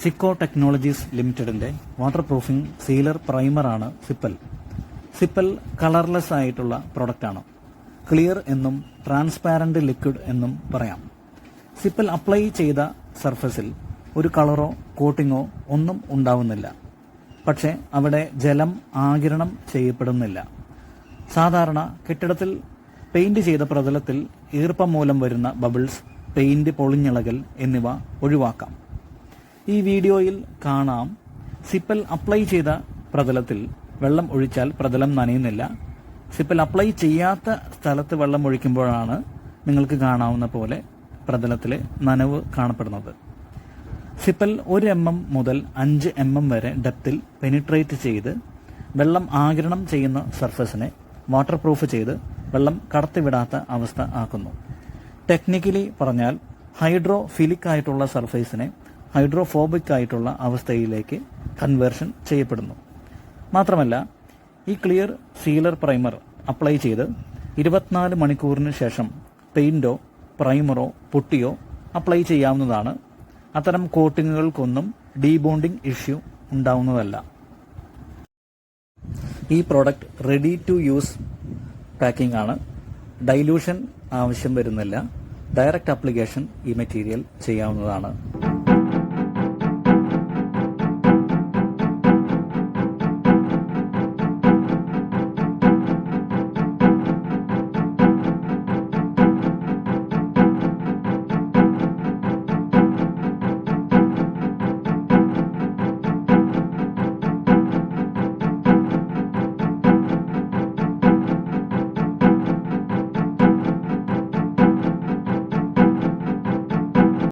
സിക്കോ technologies ലിമിറ്റഡിന്റെ water proofing sealer പ്രൈമറാണ് സിപ്പൽ സിപ്പൽ കളർലെസ് ആയിട്ടുള്ള പ്രൊഡക്റ്റാണ് ക്ലിയർ എന്നും ട്രാൻസ്പാരന്റ് ലിക്വിഡ് എന്നും പറയാം. സിപ്പൽ അപ്ലൈ ചെയ്ത സർഫസിൽ ഒരു കളറോ കോട്ടിങ്ങോ ഒന്നും ഉണ്ടാവുന്നില്ല. പക്ഷേ അവിടെ ജലം ആകിരണം ചെയ്യപ്പെടുന്നില്ല. സാധാരണ കെട്ടിടത്തിൽ പെയിന്റ് ചെയ്ത പ്രതലത്തിൽ ഈർപ്പം മൂലം വരുന്ന ബബിൾസ് പെയിന്റ് പൊളിഞ്ഞിളകൽ എന്നിവ ഒഴിവാക്കാം. ഈ വീഡിയോയിൽ കാണാം. സിപ്പൽ അപ്ലൈ ചെയ്ത പ്രതലത്തിൽ വെള്ളം ഒഴിച്ചാൽ പ്രതലം നനയുന്നില്ല. സിപ്പൽ അപ്ലൈ ചെയ്യാത്ത സ്ഥലത്ത് വെള്ളം ഒഴിക്കുമ്പോഴാണ് നിങ്ങൾക്ക് കാണാവുന്ന പോലെ പ്രതലത്തിലെ നനവ് കാണപ്പെടുന്നത്. സിപ്പൽ ഒരു എം എം മുതൽ അഞ്ച് എം എം വരെ ഡെപ്തിൽ പെനിട്രേറ്റ് ചെയ്ത് വെള്ളം ആഗിരണം ചെയ്യുന്ന സർഫസിനെ വാട്ടർ പ്രൂഫ് ചെയ്ത് വെള്ളം കടത്തിവിടാത്ത അവസ്ഥ ആക്കുന്നു. ടെക്നിക്കലി പറഞ്ഞാൽ ഹൈഡ്രോഫിലിക് ആയിട്ടുള്ള സർഫേസിനെ ഹൈഡ്രോഫോബിക് ആയിട്ടുള്ള അവസ്ഥയിലേക്ക് കൺവേർഷൻ ചെയ്യപ്പെടുന്നു. മാത്രമല്ല ഈ ക്ലിയർ സീലർ പ്രൈമർ അപ്ലൈ ചെയ്ത് ഇരുപത്തിനാല് മണിക്കൂറിന് ശേഷം പെയിന്റോ പ്രൈമറോ പുട്ടിയോ അപ്ലൈ ചെയ്യാവുന്നതാണ്. അത്തരം കോട്ടിങ്ങുകൾക്കൊന്നും ഡീബോണ്ടിങ് ഇഷ്യൂ ഉണ്ടാവുന്നതല്ല. ഈ product ready to use packing ആണ്. ഡൈല്യൂഷൻ ആവശ്യം വരുന്നില്ല. ഡയറക്റ്റ് അപ്ലിക്കേഷൻ ഈ മെറ്റീരിയൽ ചെയ്യാവുന്നതാണ്.